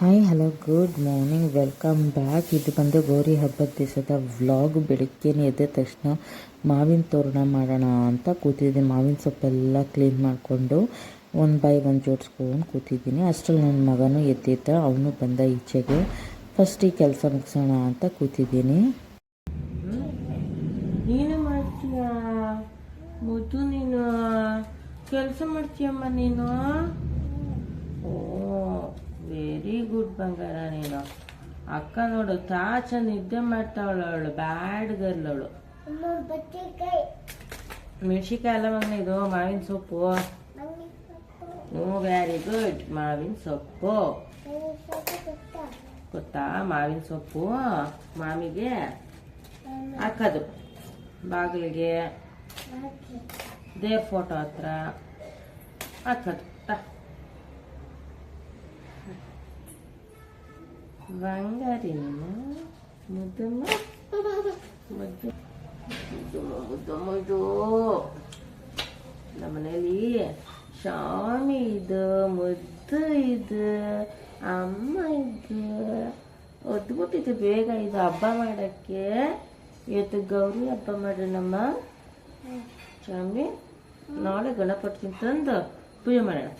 Hi hello good morning welcome back ಇದು ಬಂದು ಗೌರಿ ಹಬ್ಬದ ದಿವಸದ ವ್ಲಾಗ್ ಬೆಳಿಗ್ಗೆನೇ ಎದ್ದ ತಕ್ಷಣ ಮಾವಿನ ತೋರಣ ಮಾಡೋಣ ಅಂತ ಕೂತಿದ್ದೀನಿ. ಮಾವಿನ ಸೊಪ್ಪೆಲ್ಲ ಕ್ಲೀನ್ ಮಾಡಿಕೊಂಡು ಒನ್ ಬೈ ಒನ್ ಜೋಡಿಸ್ಕೊಂಡು ಕೂತಿದ್ದೀನಿ. ಅಷ್ಟರಲ್ಲಿ ನನ್ನ ಮಗನೂ ಎದ್ದಿದ್ದ, ಅವನು ಬಂದ ಈಚೆಗೆ. ಫಸ್ಟ್ ಈ ಕೆಲಸ ಮುಗಿಸೋಣ ಅಂತ ಕೂತಿದ್ದೀನಿ. ಏನು ಮಾಡ್ತೀಯ? ಮುದ್ದು ನೀನು, ಕೆಲಸ ಮಾಡ್ತೀಯಮ್ಮ ನೀನು? ವೆರಿ ಗುಡ್ ಬಂಗಾರ ನೀನು. ಅಕ್ಕ ನೋಡು ತಾಚ ನಿದ್ದೆ ಮಾಡ್ತಾವಳು ಅವಳು ಬ್ಯಾಡ್ ಗರ್ಲ್ ಅವಳು. ಮೆಣಸಿಕಾಯಿ ಅಲ್ಲ ಮಗನ ಇದು ಮಾವಿನ ಸೊಪ್ಪು. ಹ್ಞೂ ವೆರಿ ಗುಡ್ ಮಾವಿನ ಸೊಪ್ಪು. ಗೊತ್ತಾ? ಮಾವಿನ ಸೊಪ್ಪು ಮಾಮಿಗೆ. ಹಾಕೋದು ಬಾಗಿಲಿಗೆ. ದೇವ್ರ ಫೋಟೋ ಹತ್ರ ಹಾಕೋದು. ತ. ಬಂಗಾರಿ ನೀನು ಮುದ್ದಮ್ಮ ಮುದ್ದು ಮುದ್ದಮ್ಮ ಮುದ್ದಮ್ಮ ಇದು ನಮ್ಮನೇಲಿ ಶಾಮಿ ಇದು ಮುದ್ದು ಇದು ಅಮ್ಮ ಇದು ಒದ್ಬಿಟ್ಟಿದೆ ಬೇಗ ಇದು ಹಬ್ಬ ಮಾಡೋಕ್ಕೆ ಇವತ್ತು ಗೌರಿ ಹಬ್ಬ ಮಾಡೋಣಮ್ಮ ಶಾಮಿ ನಾಳೆ ಗಣಪತಿ ತಂದು ಪೂಜೆ ಮಾಡೋಣ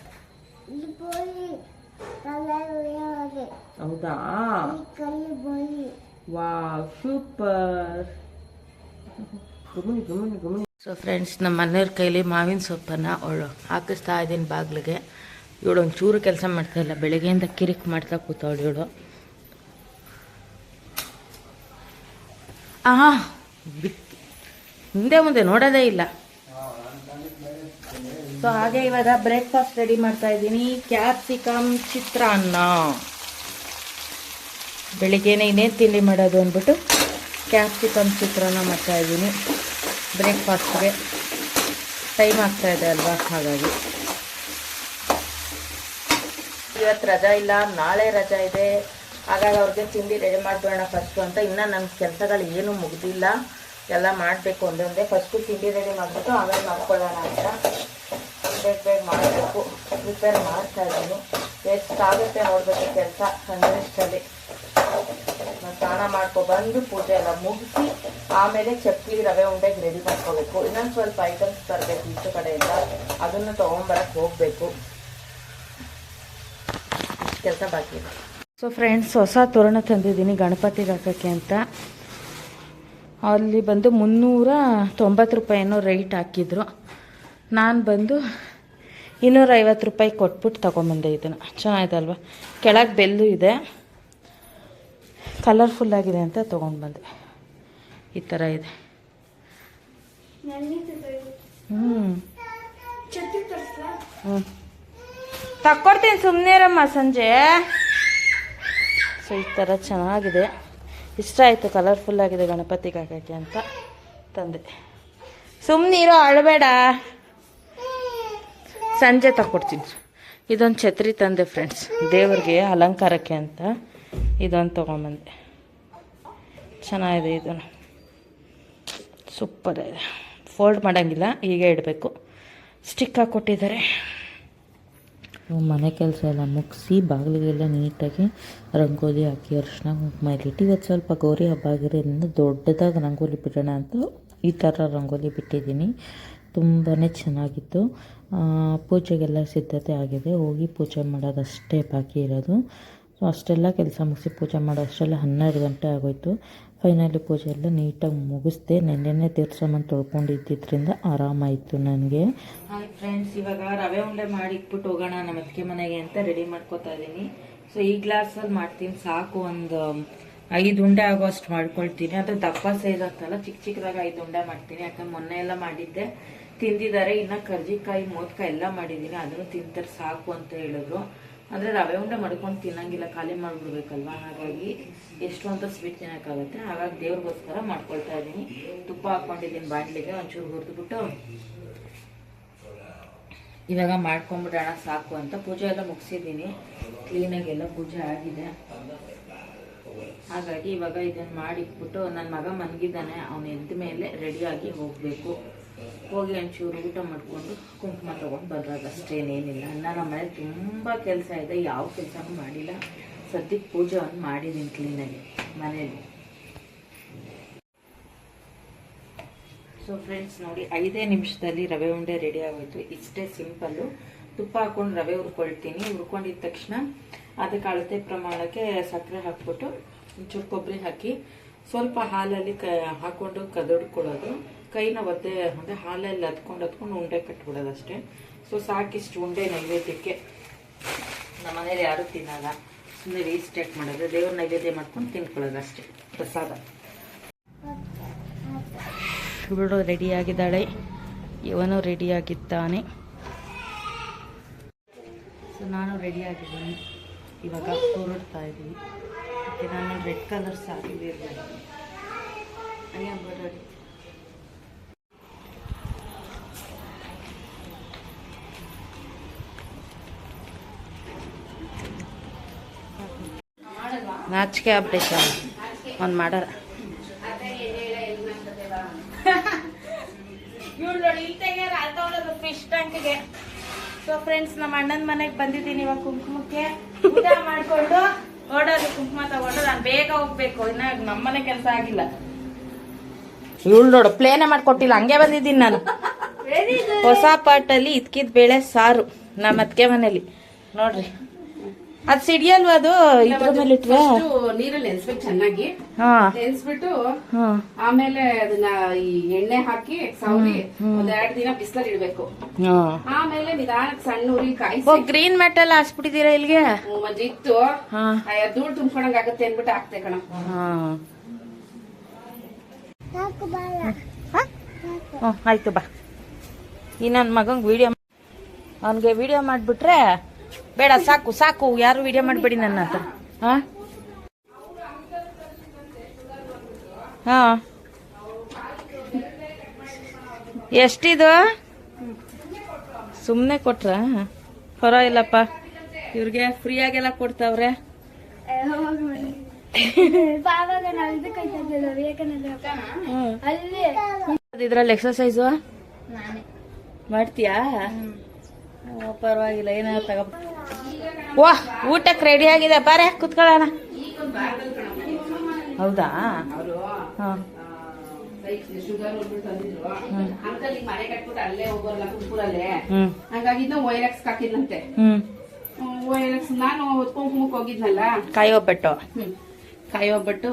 ಹೌದಾ? ವಾ ಸೂಪರ್. ಗಮನಿ ಗಮನಿ ಗಮನಿ. ಸೊ ಫ್ರೆಂಡ್ಸ್ ನಮ್ಮ ಮನೆಯವ್ರ ಕೈಲಿ ಮಾವಿನ ಸೊಪ್ಪನ್ನು ಅವಳು ಹಾಕಿಸ್ತಾ ಇದ್ದೀನಿ ಬಾಗಿಲಿಗೆ. ಇವಳು ಒಂಚೂರು ಕೆಲಸ ಮಾಡ್ತಾ ಇಲ್ಲ ಬೆಳಗ್ಗೆಯಿಂದ ಕಿರಿಕ್ ಮಾಡ್ತಾ ಕೂತವಳು ಇವಳು. ಆಹಾ ಬಿತ್ ಹಿಂದೆ ಮುಂದೆ ನೋಡೋದೇ ಇಲ್ಲ. ಸೊ ಹಾಗೆ ಇವಾಗ ಬ್ರೇಕ್ಫಾಸ್ಟ್ ರೆಡಿ ಮಾಡ್ತಾ ಇದ್ದೀನಿ. ಕ್ಯಾಪ್ಸಿಕಮ್ ಚಿತ್ರಾನ್ನ. ಬೆಳಿಗ್ಗೆನೆ ಇನ್ನೇನು ತಿಂಡಿ ಮಾಡೋದು ಅಂದ್ಬಿಟ್ಟು ಕ್ಯಾಪ್ಸಿಕಮ್ ಚಿತ್ರಾನ್ನ ಮಾಡ್ತಾ ಇದ್ದೀನಿ. ಬ್ರೇಕ್ಫಾಸ್ಟ್ಗೆ ಟೈಮ್ ಆಗ್ತಾ ಇದೆ ಅಲ್ವಾ? ಹಾಗಾಗಿ. ಇವತ್ತು ರಜಾ ಇಲ್ಲ. ನಾಳೆ ರಜಾ ಇದೆ. ಹಾಗಾಗಿ ಅವ್ರಿಗೆ ತಿಂಡಿ ರೆಡಿ ಮಾಡಿಬಿಡೋಣ ಫಸ್ಟು ಅಂತ. ಇನ್ನೂ ನನ್ನ ಕೆಲಸಗಳು ಏನೂ ಮುಗ್ದಿಲ್ಲ. ಎಲ್ಲ ಮಾಡಬೇಕು ಒಂದೊಂದೇ. ಫಸ್ಟು ತಿಂಡಿ ರೆಡಿ ಮಾಡಿಬಿಟ್ಟು ಆಮೇಲೆ ಮಾಡ್ಕೊಳ್ಳೋಣ ಅಂತ. ಬೇಗ ಮಾಡಬೇಕು ಪ್ರಿಪೇರ್ ಮಾಡ್ತಾ ಇದ್ದೀನಿ. ಎಷ್ಟಾಗುತ್ತೆ ನೋಡಬೇಕು ಕೆಲಸ. ಸಂಜೆಷ್ಟಲ್ಲಿ ನಾನು ಸ್ನಾನ ಮಾಡ್ಕೊಬಂದು ಪೂಜೆ ಎಲ್ಲ ಮುಗಿಸಿ ಆಮೇಲೆ ಚಕ್ಲಿ ರವೆ ಉಂಡೆಗೆ ರೆಡಿ ಮಾಡ್ಕೋಬೇಕು. ಇನ್ನೊಂದು ಸ್ವಲ್ಪ ಐಟಮ್ಸ್ ತರಬೇಕು ಇಷ್ಟು ಕಡೆಯಿಂದ ಅದನ್ನು ತೊಗೊಂಬರಕ್ಕೆ ಹೋಗಬೇಕು. ಕೆಲಸ ಬಾಕಿ ಸೊ ಫ್ರೆಂಡ್ಸ್ ಹೊಸ ತೋರಣ ತಂದಿದ್ದೀನಿ ಗಣಪತಿಗೆ ಹಾಕೋಕ್ಕೆ ಅಂತ. ಅಲ್ಲಿ ಬಂದು ಮುನ್ನೂರ ತೊಂಬತ್ತು ರೂಪಾಯಿನೋ ರೇಟ್ ಹಾಕಿದ್ರು. ನಾನು ಬಂದು ಇನ್ನೂರ ಐವತ್ತು ರೂಪಾಯಿ ಕೊಟ್ಬಿಟ್ಟು ತೊಗೊಂಬಂದೆ ಇದನ್ನು. ಚೆನ್ನಾಗಿದಲ್ವ ಕೆಳಗೆ ಬೆಲ್ಲು ಇದೆ. ಕಲರ್ಫುಲ್ಲಾಗಿದೆ ಅಂತ ತೊಗೊಂಡು ಬಂದೆ ಈ ಥರ ಇದೆ. ಹ್ಞೂ ಹ್ಞೂ ತಕ್ಕೊಡ್ತೀನಿ ಸುಮ್ಮನೆ ಇರಮ್ಮ ಸಂಜೆ. ಸೊ ಈ ಥರ ಚೆನ್ನಾಗಿದೆ. ಇಷ್ಟ ಆಯಿತು ಕಲರ್ಫುಲ್ಲಾಗಿದೆ ಗಣಪತಿಗೆ ಹಾಕೋಕ್ಕೆ ಅಂತ ತಂದೆ. ಸುಮ್ಮನೆ ಇರೋ ಅಳಬೇಡ. ಸಂಜೆ ತಗೊಡ್ತೀನಿ ಇದೊಂದು ಛತ್ರಿ ತಂದೆ ಫ್ರೆಂಡ್ಸ್ ದೇವ್ರಿಗೆ ಅಲಂಕಾರಕ್ಕೆ ಅಂತ ಇದೊಂದು ತೊಗೊಂಬಂದೆ. ಚೆನ್ನಾಗಿದೆ ಇದನ್ನು ಸೂಪರ್ ಇದೆ. ಫೋಲ್ಡ್ ಮಾಡೋಂಗಿಲ್ಲ, ಹೀಗೆ ಇಡಬೇಕು. ಸ್ಟಿಕ್ ಹಾಕ್ಕೊಟ್ಟಿದ್ದಾರೆ ಮನೆ ಕೆಲಸ ಎಲ್ಲ ಮುಗಿಸಿ, ಬಾಗಿಲಿಗೆಲ್ಲ ನೀಟಾಗಿ ರಂಗೋಲಿ ಹಾಕಿ ಅರಿಶಿನ ಕುಂಕುಮ ಇಟ್ಟು ಇವತ್ತು ಸ್ವಲ್ಪ ಗೌರಿ ಹಬ್ಬ ಆಗಿರೋದ್ರಿಂದ ದೊಡ್ಡದಾಗಿ ರಂಗೋಲಿ ಬಿಡೋಣ ಅಂತ ಈ ಥರ ರಂಗೋಲಿ ಬಿಟ್ಟಿದ್ದೀನಿ. ತುಂಬಾ ಚೆನ್ನಾಗಿತ್ತು. ಪೂಜೆಗೆಲ್ಲ ಸಿದ್ಧತೆ ಆಗಿದೆ. ಹೋಗಿ ಪೂಜೆ ಮಾಡೋದಷ್ಟೇ ಬಾಕಿ ಇರೋದು. ಸೊ ಅಷ್ಟೆಲ್ಲ ಕೆಲಸ ಮುಗಿಸಿ ಪೂಜೆ ಮಾಡೋ ಅಷ್ಟೆಲ್ಲ ಹನ್ನೆರಡು ಗಂಟೆ ಆಗೋಯ್ತು. ಫೈನಲಿ ಪೂಜೆ ಎಲ್ಲ ನೀಟಾಗಿ ಮುಗಿಸ್ದೆ, ನೆನ್ನೆನೇ ತೀರ್ಸಮ್ಮನ ತೊಳ್ಕೊಂಡಿದ್ದರಿಂದ ಆರಾಮಾಯಿತು ನನಗೆ. ಹಾಯ್ ಫ್ರೆಂಡ್ಸ್ ಇವಾಗ ರವೆ ಉಂಡೆ ಮಾಡಿಟ್ಬಿಟ್ಟು ಹೋಗೋಣ. ನಮ್ಮ ಅತ್ತಿಗೆ ಮನೆಗೆ ಅಂತ ರೆಡಿ ಮಾಡ್ಕೋತಾ ಇದ್ದೀನಿ. ಸೊ ಈ ಗ್ಲಾಸಲ್ಲಿ ಮಾಡ್ತೀನಿ. ಸಾಕು ಒಂದು ಐದು ಉಂಡೆ ಆಗೋ ಅಷ್ಟು ಮಾಡ್ಕೊಳ್ತೀನಿ. ಅದು ದಪ್ಪ ಸೈಜ್ ಆಗ್ತಲ್ಲ ಚಿಕ್ಕ ಚಿಕ್ಕದಾಗ ಐದು ಉಂಡೆ ಮಾಡ್ತೀನಿ. ಯಾಕಂದ್ರೆ ಮೊನ್ನೆ ಎಲ್ಲ ಮಾಡಿದ್ದೆ. ತಿಂದಿದ್ದಾರೆ ಇನ್ನು ಕರ್ಜಿಕಾಯಿ, ಮೋದಕಾಯಿ ಎಲ್ಲ ಮಾಡಿದ್ದೀನಿ ಅದನ್ನು ತಿಂತಾರೆ ಸಾಕು ಅಂತ ಹೇಳಿದ್ರು. ಅಂದರೆ ರವೆ ಉಂಡೆ ಮಾಡ್ಕೊಂಡು ತಿನ್ನಂಗಿಲ್ಲ, ಖಾಲಿ ಮಾಡಿಬಿಡ್ಬೇಕಲ್ವಾ? ಹಾಗಾಗಿ ಎಷ್ಟು ಅಂತ ಸ್ವೀಟ್ ತಿನ್ನೋಕ್ಕಾಗುತ್ತೆ. ಹಾಗಾಗಿ ದೇವ್ರಿಗೋಸ್ಕರ ಮಾಡ್ಕೊಳ್ತಾ ಇದ್ದೀನಿ. ತುಪ್ಪ ಹಾಕ್ಕೊಂಡಿದ್ದೀನಿ ಬಾಣಲಿಗೆ, ಒಂಚೂರು ಹುರಿದ್ಬಿಟ್ಟು. ಇವಾಗ ಮಾಡ್ಕೊಂಬಿಡೋಣ ಸಾಕು ಅಂತ. ಪೂಜೆ ಎಲ್ಲ ಮುಗಿಸಿದ್ದೀನಿ. ಕ್ಲೀನಾಗಿ ಎಲ್ಲ ಪೂಜೆ ಆಗಿದೆ. ಹಾಗಾಗಿ ಇವಾಗ ಇದನ್ನು ಮಾಡಿಟ್ಬಿಟ್ಟು ನನ್ನ ಮಗ ಮನಗಿದ್ದಾನೆ, ಅವನು ಎದ್ದ ಮೇಲೆ ರೆಡಿಯಾಗಿ ಹೋಗಬೇಕು. ಹೋಗಿ ಒಂಚೂರು ಊಟ ಮಾಡಿಕೊಂಡು ಕುಂಕುಮ ತೊಗೊಂಡು ಬರೋದು ಅಷ್ಟೇನೇನಿಲ್ಲ ಇನ್ನು ನಮ್ಮ ಮನೇಲಿ ತುಂಬ ಕೆಲಸ ಇದೆ, ಯಾವ ಕೆಲಸನೂ ಮಾಡಿಲ್ಲ. ಸದ್ಯಕ್ಕೆ ಪೂಜೆ ಒಂದು ಮಾಡಿದ್ದೀನಿ ಕ್ಲೀನಾಗಿ ಮನೇಲಿ. ಸೊ ಫ್ರೆಂಡ್ಸ್ ನೋಡಿ, ಐದೇ ನಿಮಿಷದಲ್ಲಿ ರವೆ ಉಂಡೆ ರೆಡಿ ಇಷ್ಟೇ ಸಿಂಪಲ್ಲು ತುಪ್ಪ ಹಾಕೊಂಡು ರವೆ ಹುರ್ಕೊಳ್ತೀನಿ. ಹುರ್ಕೊಂಡಿದ ತಕ್ಷಣ ಅದಕ್ಕೆ ಅಳತೆ ಪ್ರಮಾಣಕ್ಕೆ ಸಕ್ಕರೆ ಹಾಕ್ಬಿಟ್ಟು ಒಂಚೂರು ಕೊಬ್ಬರಿ ಹಾಕಿ ಸ್ವಲ್ಪ ಹಾಲಲ್ಲಿ ಕ ಹಾಕ್ಕೊಂಡು ಕದಡ್ಕೊಳ್ಳೋದು. ಕೈನ ಒದ್ದೆ, ಅಂದರೆ ಹಾಲಲ್ಲಿ ಹತ್ಕೊಂಡು ಹತ್ಕೊಂಡು ಉಂಡೆ ಕಟ್ಬಿಡೋದು ಅಷ್ಟೇ. ಸೊ ಸಾಕಿಷ್ಟು ಉಂಡೆ ನೈವೇದ್ಯಕ್ಕೆ ನಮ್ಮ ಮನೇಲಿ ಯಾರೂ ತಿನ್ನಲ್ಲ. ಸುಮ್ಮನೆ ವೇಸ್ಟೇಟ್ ಮಾಡೋದು. ದೇವ್ರ ನೈವೇದ್ಯ ಮಾಡ್ಕೊಂಡು ತಿನ್ಕೊಳ್ಳೋದು ಅಷ್ಟೇ. ಪ್ರಸಾದ. ಇವಳು ರೆಡಿಯಾಗಿದ್ದಾಳೆ ಇವನು ರೆಡಿಯಾಗಿದ್ದಾನೆ ಸೊ ನಾನು ರೆಡಿಯಾಗಿದ್ದೀನಿ ಇವಾಗ ಹೊರಡ್ತಾ ಇದ್ದೀನಿ. ಮತ್ತು ನಾನು ರೆಡ್ ಕಲರ್ ಸಾರಿ ವೇರ್ ಮಾಡಿದ್ದೀನಿ ಹಂಗೆ ರೆಡಿ ನಾಚಿಕೆ ಆಗ್ಬಿಟ್ಟೈತೆ ಅವ್ನು ಮಾಡಾರ ಇವಳು ನೋಡಿ ಇಲ್ಲಿ ತೆಗಿಯಾರ ಅಲ್ಲಿ ತಗೊಳ್ಳೋದು ಫಿಶ್ ಟ್ಯಾಂಕ್ಗೆ ಸೊ ಫ್ರೆಂಡ್ಸ್ ನಮ್ಮ ಅಣ್ಣನ ಮನೆಗೆ ಬಂದಿದ್ದೀನಿ ಇವಾಗ ಕುಂಕುಮಕ್ಕೆ. ಊಟ ಮಾಡ್ಕೊಂಡು ಓಡೋದು ಕುಂಕುಮ ತಗೊಂಡು ನಾನು ಬೇಗ ಹೋಗ್ಬೇಕು. ಇನ್ನ ನಮ್ಮನೆ ಕೆಲಸ ಆಗಿಲ್ಲ. ಇವಳು ನೋಡು ಪ್ಲೇನೇ ಮಾಡ್ಕೊಟ್ಟಿಲ್ಲ. ಹಂಗೆ ಬಂದಿದ್ದೀನಿ ನಾನು. ಹೊಸ ಪಾಟಲ್ಲಿ ಇದ್ಕಿದ್ ಬೇಳೆ ಸಾರು ನಮ್ಮ ಅತ್ತಿಗೆ ಮನೇಲಿ. ನೋಡ್ರಿ. ಅದ್ ಸಿಡಿಯಲ್ವಾ ಅದು? ಇದ್ರ ಮೇಲೆ ಇಟ್ರೆ ನೀರಲ್ಲಿ ನೆನ್ಸ್ಬೇಕು ಚೆನ್ನಾಗಿ. ಹಾ. ನೆನ್ಸ್ಬಿಟ್ಟು ಹಾ. ಆಮೇಲೆ ಅದನ್ನ ಈ ಎಣ್ಣೆ ಹಾಕಿ ಸೌರಿ ಒಂದ್ ಎರಡ್ ದಿನ ಬಿಸಿಲಲ್ಲಿ ಇಡ್ಬೇಕು. ಹಾ. ಆಮೇಲೆ ನಿಧಾನಕ್ಕೆ ಸಣ್ಣ ಉರಿ ಓ ಕಾಯಿಸಿ ಗ್ರೀನ್ ಮೆಟಲ್ ಹಾಸ್ಬಿಟ್ಟಿದೀರಾ ಇಲ್ಲಿಗೆ? ಮಂಜು ಇತ್ತು ಹಾ. ಅಯ್ಯ, ಧೂಳ್ ತುಂಬ್ಕೊಂಡಂಗ್ ಆಗತ್ತೆ ಅನ್ಬಿಟ್ಟು ಹಾಕ್ತೆ ಕಣ. ಆಯ್ತು ಬಾ. ಈ ನನ್ನ ಮಗಂಗ್ ವಿಡಿಯೋ ಅವನಿಗೆ ವಿಡಿಯೋ ಮಾಡಿಬಿಟ್ರೆ ಬೇಡ ಸಾಕು ಸಾಕು ಯಾರು ವಿಡಿಯೋ ಮಾಡಬೇಡಿ ನನ್ನ ಹತ್ರ. ಹಾಂ? ಹಾಂ. ಎಷ್ಟಿದು? ಸುಮ್ಮನೆ ಕೊಟ್ರ? ಪರವಾಗಿಲ್ಲಪ್ಪ. ಇವ್ರಿಗೆ ಫ್ರೀ ಆಗೆಲ್ಲ ಕೊಡ್ತಾವ್ರೆ ಇದ್ರಲ್ಲಿ ಎಕ್ಸರ್ಸೈಸು ಮಾಡ್ತೀಯಾ? ಪರವಾಗಿಲ್ಲ ಏನಾದ್ರು ತಗೋ ವಾ ಊಟಕ್ಕೆ ರೆಡಿ ಆಗಿದೆ ಬಾರೆ ಕುತ್ಕೊಳ್ಳೋಣ. ಹೌದಾ? ಹಾ. ಕಾಯಿ ಒಬ್ಬಟ್ಟು. ಕಾಯಿ ಒಬ್ಬಟ್ಟು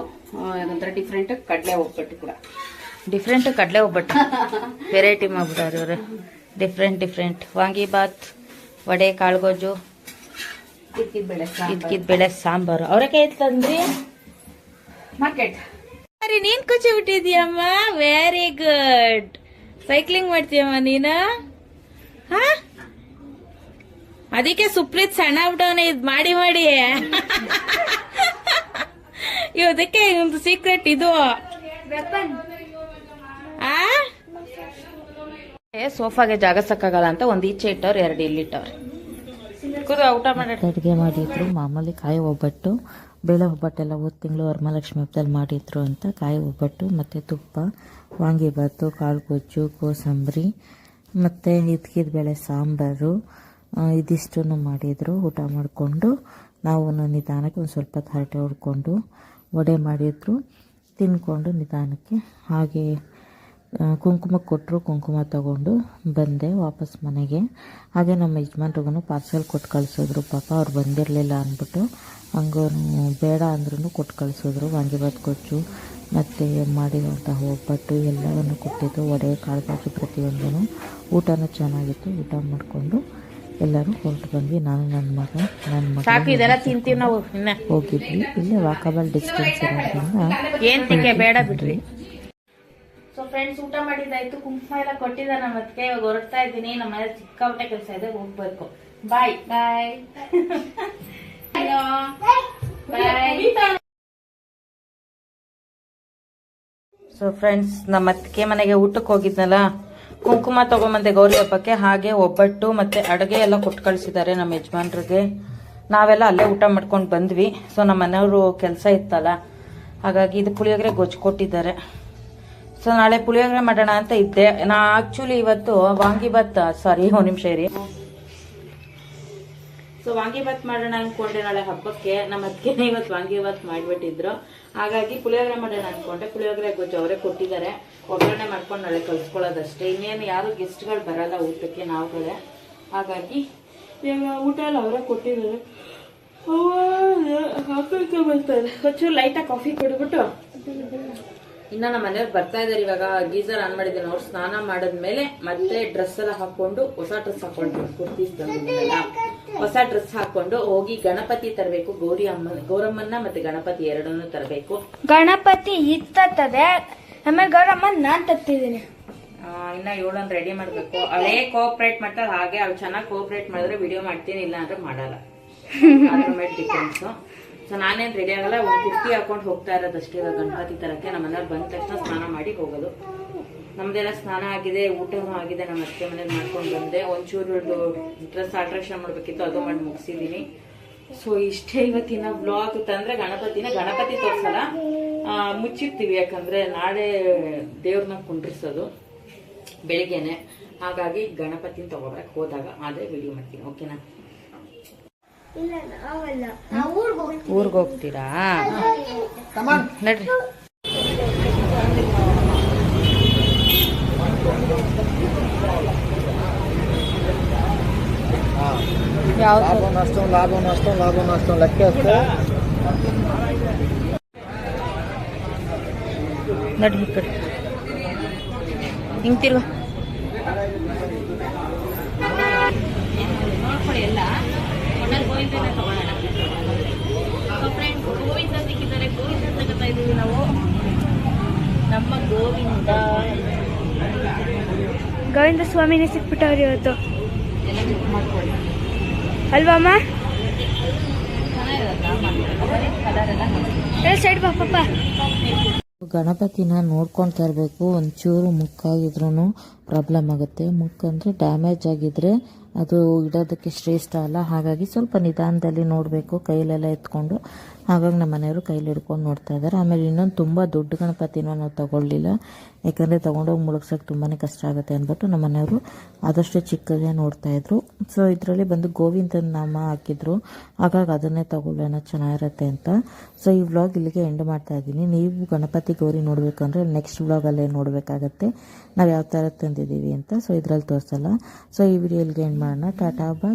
ಅದೊಂಥರ ಡಿಫ್ರೆಂಟ್ ಕಡಲೆ ಒಬ್ಬಟ್ಟು ಕೂಡ. ಡಿಫ್ರೆಂಟ್ ಕಡಲೆ ಒಬ್ಬಟ್ಟು. ವೆರೈಟಿ ಮಾಡ್ಬಿಟ್ಟು ಡಿಫ್ರೆಂಟ್ ಡಿಫ್ರೆಂಟ್ ವಾಂಗಿಬಾತ್ ವಡೆ ಬೆಳೆ ಇದ್ಕಿದ್ ಬೆಳೆ ಸಾಂಬಾರು ಅವರಕ್ಕೆ ತಂದ್ರಿ ಮಾರ್ಕೆಟ್ ಸರಿ ನೀನ್ ಕುಚಿ ಬಿಟ್ಟಿದ್ಯಮ್ಮ ವೆರಿ ಗುಡ್ ಸೈಕ್ಲಿಂಗ್ ಮಾಡ್ತೀಯಮ್ಮ ನೀನ ಹಾ ಅದಕ್ಕೆ ಸುಪ್ರೀತ್ ಸಣ್ಣ ಬಿಟ್ಟವನ ಇದ್ ಮಾಡಿ ಮಾಡಿ ಇವದಕ್ಕೆ ಒಂದು ಸೀಕ್ರೆಟ್ ಇದು ಆ ಸೋಫಾಗೆ ಜಾಗ ಸಾಕಾಗಲ್ಲ ಅಂತ ಒಂದು ಈಚೆ ಇಟ್ಟವ್ರು, ಎರಡು ಇಲ್ಲಿ ಊಟ ಅಡುಗೆ ಮಾಡಿದ್ರು, ಮಾಮೂಲಿ ಕಾಯಿ ಒಬ್ಬಟ್ಟು, ಬೇಳೆ ಒಬ್ಬಟ್ಟೆಲ್ಲ ಹೋದ ತಿಂಗಳು ವರಮಹಾಲಕ್ಷ್ಮಿ ಹಬ್ಬದಲ್ಲಿ ಮಾಡಿದ್ರು ಅಂತ, ಕಾಯಿ ಒಬ್ಬಟ್ಟು, ಮತ್ತು ತುಪ್ಪ ವಾಂಗಿಬಾತು ಕಾಳು ಗೊಜ್ಜು, ಕೋಸಂಬರಿ, ಮತ್ತು ಇದ್ಕಿದ ಬೇಳೆ ಸಾಂಬಾರು ಇದಿಷ್ಟು ಮಾಡಿದರು. ಊಟ ಮಾಡಿಕೊಂಡು ನಾವು ನಿಧಾನಕ್ಕೆ ಒಂದು ಸ್ವಲ್ಪ ಹರಟೆ ಹೊಡ್ಕೊಂಡು, ವಡೆ ಮಾಡಿದ್ರು. ತಿನ್ಕೊಂಡು ನಿಧಾನಕ್ಕೆ ಹಾಗೆ ಕುಂಕುಮ ಕೊಟ್ಟರು ಕುಂಕುಮ ತಗೊಂಡು ಬಂದೆ ವಾಪಸ್ ಮನೆಗೆ. ಹಾಗೆ ನಮ್ಮ ಯಜಮಾನ್ರಿಗೂ ಪಾರ್ಸೆಲ್ ಕೊಟ್ಟು ಕಳಿಸಿದ್ರು. ಪಾಪ ಅವ್ರು ಬಂದಿರಲಿಲ್ಲ ಅಂದ್ಬಿಟ್ಟು ಹಂಗೂ ಬೇಡ ಅಂದ್ರೂ ಕೊಟ್ಟು ಕಳಿಸಿದ್ರು. ವಾಂಗಿಬಾತ್ ಕೊಚ್ಚು ಮತ್ತು ಮಾಡಿರುವಂತಹ ಒಬ್ಬಟ್ಟು ಎಲ್ಲವನ್ನು ಕೊಟ್ಟಿದ್ದು. ಒಡೆ ಕಾಳು ಬಾಜು ಪ್ರತಿಯೊಂದೂ ಊಟನೂ ಚೆನ್ನಾಗಿತ್ತು. ಊಟ ಮಾಡಿಕೊಂಡು ಎಲ್ಲರೂ ಹೊರಟು ಬಂದ್ವಿ. ನಾನು ನನ್ನ ಮಗ ನನ್ನ ಮಗ ತಿಂತೀವಿ ನಾವು ಹೋಗಿದ್ವಿ. ಇಲ್ಲೇ ವಾಕಬಲ್ ಡಿಸ್ಟೆನ್ಸ್ ಇರೋದ್ರಿಂದ ಬೇಡ ಬಿಡ್ರಿ. ಸೊ ಫ್ರೆಂಡ್ಸ್ ಊಟ ಮಾಡಿದ್ದಾಯ್ತು. ಕುಂಕುಮ ಎಲ್ಲ ಕೊಟ್ಟಿದ್ದ ನಮ್ಮ ಅದಕ್ಕೆ ಇವಾಗ ಹೊರಡ್ತಾ ಇದ್ದೀನಿ. ನಮ್ಮ ಮನೆ ಊಟ ಕೆಲಸ ಇದೆ ಹೋಗ್ಬೇಕು. ಬಾಯ್ ಬಾಯ್ ಸೊ ಫ್ರೆಂಡ್ಸ್ ನಮ್ಮ ಅತ್ತಿಗೆ ಮನೆಗೆ ಊಟಕ್ಕೆ ಹೋಗಿದ್ನಲ್ಲ? ಕುಂಕುಮ ತಗೊಂಬಂದೆ ಗೌರಿ ಹಬ್ಬಕ್ಕೆ. ಹಾಗೆ ಒಬ್ಬಟ್ಟು ಮತ್ತೆ ಅಡುಗೆ ಎಲ್ಲ ಕೊಟ್ಟು ಕಳಿಸಿದ್ದಾರೆ ನಮ್ಮ ಯಜಮಾನ್ರಿಗೆ. ನಾವೆಲ್ಲ ಅಲ್ಲೇ ಊಟ ಮಾಡ್ಕೊಂಡು ಬಂದ್ವಿ. ಸೊ ನಮ್ಮ ಮನೆಯವರು ಕೆಲಸ ಇತ್ತಲ್ಲ? ಹಾಗಾಗಿ ಇದು ಪುಳಿಯೋಗರೆ ಗೊಜ್ಜು ಕೊಟ್ಟಿದ್ದಾರೆ. ಸೊ ನಾಳೆ ಪುಳಿಯೋಗರೆ ಮಾಡೋಣ ಅಂತ ಇದ್ದೆ. ನಾ ಆಕ್ಚುಲಿ ಇವತ್ತು ವಾಂಗಿಬಾತ್ ಸಾರಿ ಒಂದು ನಿಮಿಷ ಇರಿ. ಸೊ ವಾಂಗಿಭಾತ್ ಮಾಡೋಣ ಅನ್ಕೊಂಡೆ ನಾಳೆ ಹಬ್ಬಕ್ಕೆ. ನಮ್ಮ ಅದಕ್ಕೆ ಇವತ್ತು ವಾಂಗಿಭಾತ್ ಮಾಡಿಬಿಟ್ಟಿದ್ರು. ಹಾಗಾಗಿ ಪುಳಿಯೋಗರೆ ಮಾಡೋಣ ಅನ್ಕೊಂಡೆ. ಪುಳಿಯೋಗರೆ ಗೊಜ್ಜು ಅವರೇ ಕೊಟ್ಟಿದ್ದಾರೆ. ಒಗ್ಗರಣೆ ಮಾಡ್ಕೊಂಡು ನಾಳೆ ಕಲ್ಸ್ಕೊಳ್ಳೋದಷ್ಟೇ. ಇನ್ನೇನು ಯಾರು ಗೆಸ್ಟ್ಗಳು ಬರಲ್ಲ ಊಟಕ್ಕೆ, ನಾವುಗಳೇ. ಹಾಗಾಗಿ ಊಟ ಎಲ್ಲ ಅವರೇ ಕೊಟ್ಟಿದ್ದಾರೆ. ಬರ್ತಾರೆ ಲೈಟಾಗಿ ಕಾಫಿ ಕುಡಿದ್ಬಿಟ್ಟು. ಇನ್ನ ನಮ್ಮ ಮನೆಯವ್ರು ಬರ್ತಾ ಇದಾರೆ ಇವಾಗ ಗೀಸರ್ ಆನ್ ಮಾಡಿದ್ದೇನೆ. ಅವ್ರು ಸ್ನಾನ ಮಾಡಿದ್ಮೇಲೆ ಮತ್ತೆ ಡ್ರೆಸ್ ಎಲ್ಲ ಹಾಕೊಂಡು ಹೊಸ ಡ್ರೆಸ್ ಹಾಕೊಂಡು ಕುರ್ತೀಸ್ ತಂದಿದ್ದೀನಲ್ಲ ಹೊಸ ಡ್ರೆಸ್ ಹಾಕೊಂಡು ಹೋಗಿ ಗಣಪತಿ ತರಬೇಕು ಗೌರಿ ಅಮ್ಮ ಗೌರಮ್ಮನ್ನ ಮತ್ತೆ ಗಣಪತಿ ಎರಡನ್ನೂ ತರಬೇಕು. ಗಣಪತಿ ಇತ್ತದೆ ಆಮೇಲೆ ಗೌರಮ್ಮ ನಾನ್ ತತ್ತಿದ್ದೀನಿ ಇನ್ನ ಇವಳನ್ನ ರೆಡಿ ಮಾಡ್ಬೇಕು. ಅವಳೇ ಕೋಆಪರೇಟ್ ಮಾಡ್ತಾರೆ ಹಾಗೆ ಅವ್ಳು ಚೆನ್ನಾಗಿ ಕೋಆಪರೇಟ್ ಮಾಡಿದ್ರೆ ವಿಡಿಯೋ ಮಾಡ್ತೀನಿ ಇಲ್ಲ ಅಂದ್ರೆ ಮಾಡಲ್ಲ. ಅದ್ರ ಮೇಲೆ ಡಿಫ್ರೆನ್ಸ್ ಸೊ ನಾನೇನ್ ರೆಡಿ ಆಗಲ್ಲ, ಒಂದು ಕುರ್ತಿ ಹಾಕೊಂಡು ಹೋಗ್ತಾ ಇರೋದಷ್ಟೇ ಇವಾಗ ಗಣಪತಿ ತರಕ್ಕೆ. ನಮ್ಮನೆಯವ್ರು ಬಂದ ತಕ್ಷಣ ಸ್ನಾನ ಮಾಡಿ ಹೋಗೋದು. ನಮ್ದೆಲ್ಲ ಸ್ನಾನ ಆಗಿದೆ, ಊಟನೂ ಆಗಿದೆ ನಮ್ಮ ಅತ್ತೆ ಮನೇಲಿ ಮಾಡ್ಕೊಂಡು ಬಂದೆ. ಒಂಚೂರು ಡ್ರೆಸ್ ಆಲ್ಟ್ರೇಷನ್ ಮಾಡ್ಬೇಕಿತ್ತು, ಅದು ಮಾಡಿ ಮುಗಿಸಿದೀನಿ. ಸೊ ಇಷ್ಟೇ ಇವತ್ತಿನ ಬ್ಲಾಗ್ ತಂದ್ರೆ ಗಣಪತಿನ ಗಣಪತಿ ತೋರ್ಸಲ್ಲ. ಮುಚ್ಚಿರ್ತೀವಿ, ಯಾಕಂದ್ರೆ ನಾಳೆ ದೇವ್ರನ್ನ ಕುಂಡ್ರಿಸೋದು ಬೆಳಿಗ್ಗೆನೆ. ಹಾಗಾಗಿ ಗಣಪತಿನ ತಗೋಬರಕ್ ಹೋದಾಗ ಅದೇ ವಿಡಿಯೋ ಮಾಡ್ತೀನಿ. ಓಕೆನಾ ಊರಿಗೆ ಹೋಗ್ತೀರಾ? ನಡ್ರಿ. ಲಾಭ ನಷ್ಟ ಲಾಭ ನಷ್ಟ ಲಾಭ ನಷ್ಟ ಲೆಕ್ಕ ನಡ್ರಿ ಹಿಂಗ್ ತಿರ್ಗ. ಗೋವಿಂದ ಇದ್ದೀವಿ ಇದೀವಿ ನಾವು. ನಮ್ಮ ಗೋವಿಂದ. ಗೋವಿಂದ ಸ್ವಾಮಿನೇ ಸಿಕ್ಬಿಟ್ಟವ್ರಿ ಇವತ್ತು. ಅಲ್ವಾಮ್ಮ ಸೈಡ್ ಬಾ ಪಾಪ. ಗಣಪತಿನ ನೋಡ್ಕೊಳ್ತಾ ಇರಬೇಕು ಒಂಚೂರು ಮುಕ್ಕಾಗಿದ್ರೂ ಪ್ರಾಬ್ಲಮ್ ಆಗುತ್ತೆ. ಮುಕ್ಕಂದ್ರೆ ಡ್ಯಾಮೇಜ್ ಆಗಿದ್ರೆ ಅದು ಇಡೋದಕ್ಕೆ ಶ್ರೇಷ್ಠ ಅಲ್ಲ. ಹಾಗಾಗಿ ಸ್ವಲ್ಪ ನಿಧಾನದಲ್ಲಿ ನೋಡಬೇಕು, ಕೈಲೆಲ್ಲ ಎತ್ಕೊಂಡು. ಹಾಗಾಗಿ ನಮ್ಮ ಮನೆಯವರು ಕೈಲಿ ಹಿಡ್ಕೊಂಡು ನೋಡ್ತಾ ಇದ್ದಾರೆ. ಆಮೇಲೆ ಇನ್ನೊಂದು ತುಂಬ ದೊಡ್ಡ ಗಣಪತಿನ ನಾವು ತಗೊಳ್ಳಿಲ್ಲ. ಯಾಕಂದರೆ ತೊಗೊಂಡೋಗಿ ಮುಳುಗ್ಸೋಕೆ ತುಂಬಾ ಕಷ್ಟ ಆಗುತ್ತೆ ಅಂದ್ಬಿಟ್ಟು ನಮ್ಮ ಮನೆಯವರು ಆದಷ್ಟು ಚಿಕ್ಕದೇ ನೋಡ್ತಾಯಿದ್ರು ಸೊ ಇದರಲ್ಲಿ ಬಂದು ಗೋವಿಂದನ ನಾಮ ಹಾಕಿದ್ರು. ಹಾಗಾಗಿ ಅದನ್ನೇ ತಗೊಳ್ಳೋಣ, ಚೆನ್ನಾಗಿರುತ್ತೆ ಅಂತ. ಸೊ ಈ ವ್ಲಾಗ್ ಇಲ್ಲಿಗೆ ಎಂಡ್ ಮಾಡ್ತಾ ಇದ್ದೀನಿ. ನೀವು ಗಣಪತಿ ಗೌರಿ ನೋಡಬೇಕಂದ್ರೆ ನೆಕ್ಸ್ಟ್ ವ್ಲಾಗಲ್ಲೇ ನೋಡಬೇಕಾಗತ್ತೆ. ನಾವು ಯಾವ ಥರ ತಂದಿದ್ದೀವಿ ಅಂತ. ಸೊ ಇದ್ರಲ್ಲಿ ತೋರಿಸಲ್ಲ. ಸೊ ಈ ವಿಡಿಯೋ ಇಲ್ಲಿಗೆ ಎಂಡ್ ಮಾಡೋಣ. Ta-ta bye